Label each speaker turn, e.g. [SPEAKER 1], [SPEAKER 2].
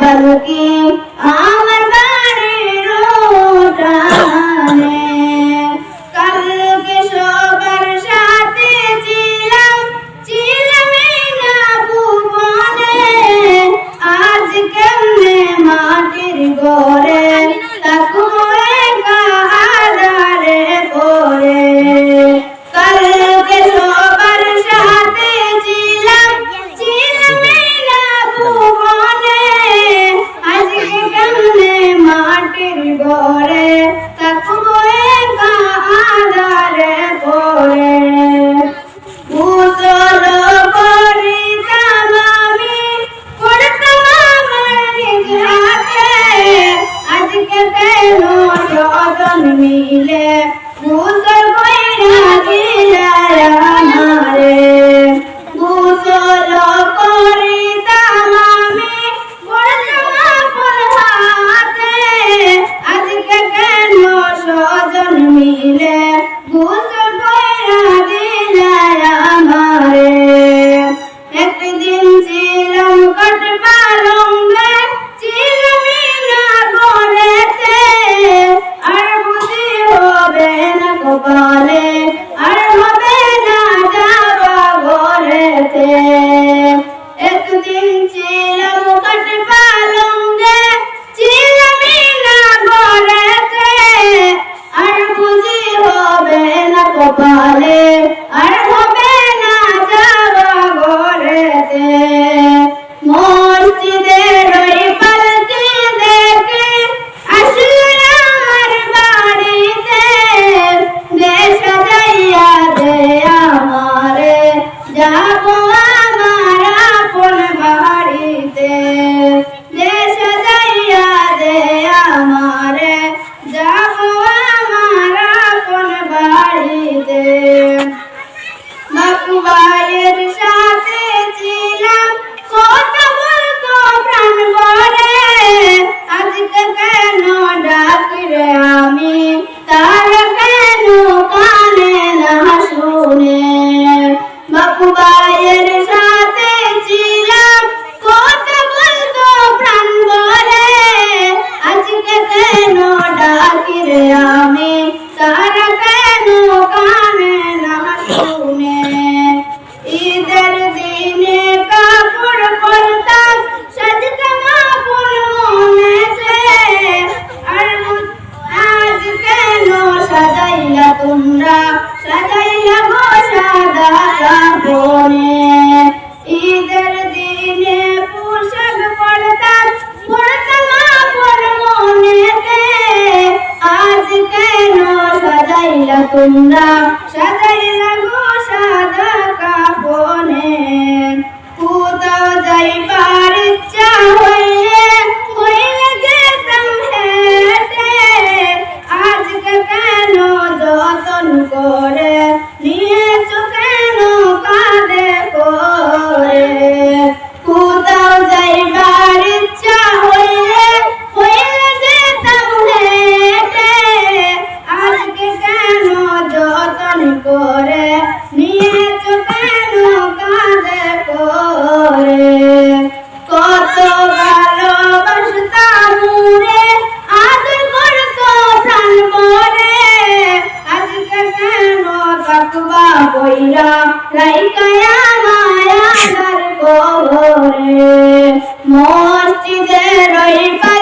[SPEAKER 1] palukim, લે મુસલમાન દિલારા সবাইয়ের সাথে ছিলাম। কত বলতো প্রাণ বলে। আমি? রাজা বনে ঈদের দিনে পোশাক পড়তাম পড়তাম আপন মনেতে। আজ কেন La hija Maya se recorre. Más de rojo.